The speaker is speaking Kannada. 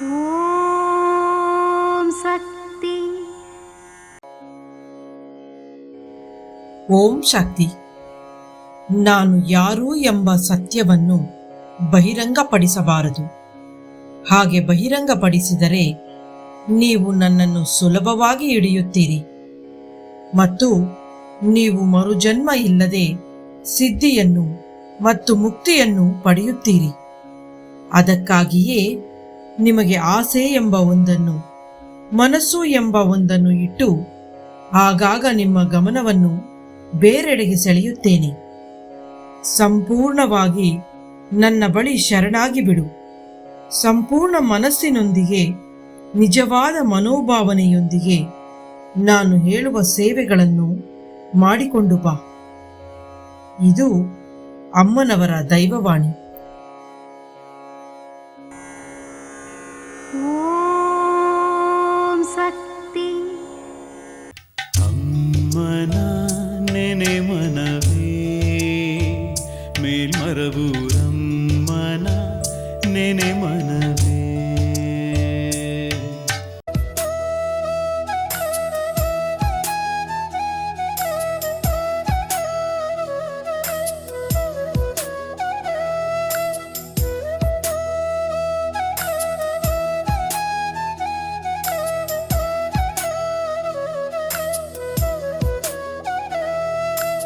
ಓಂ ಶಕ್ತಿ. ನಾನು ಯಾರು ಎಂಬ ಸತ್ಯವನ್ನು ಬಹಿರಂಗಪಡಿಸಬಾರದು. ಹಾಗೆ ಬಹಿರಂಗಪಡಿಸಿದರೆ ನೀವು ನನ್ನನ್ನು ಸುಲಭವಾಗಿ ಹಿಡಿಯುತ್ತೀರಿ. ಮತ್ತು ನೀವು ಮರುಜನ್ಮ ಇಲ್ಲದೆ ಸಿದ್ಧಿಯನ್ನು ಮತ್ತು ಮುಕ್ತಿಯನ್ನು ಪಡೆಯುತ್ತೀರಿ. ಅದಕ್ಕಾಗಿಯೇ ನಿಮಗೆ ಆಸೆ ಎಂಬ ಒಂದನ್ನು, ಮನಸ್ಸು ಎಂಬ ಒಂದನ್ನು ಇಟ್ಟು, ಆಗಾಗ ನಿಮ್ಮ ಗಮನವನ್ನು ಬೇರೆಡೆಗೆ ಸೆಳೆಯುತ್ತೇನೆ. ಸಂಪೂರ್ಣವಾಗಿ ನನ್ನ ಬಳಿ ಶರಣಾಗಿ ಬಿಡು. ಸಂಪೂರ್ಣ ಮನಸ್ಸಿನೊಂದಿಗೆ, ನಿಜವಾದ ಮನೋಭಾವನೆಯೊಂದಿಗೆ ನಾನು ಹೇಳುವ ಸೇವೆಗಳನ್ನು ಮಾಡಿಕೊಂಡು ಬಾ. ಇದು ಅಮ್ಮನವರ ದೈವವಾಣಿ. ನೆನೆ ಮನವೇ ಮೇಲ್ಮರವೂರಮ್ಮನ ನೆನೆ ಮನವೇ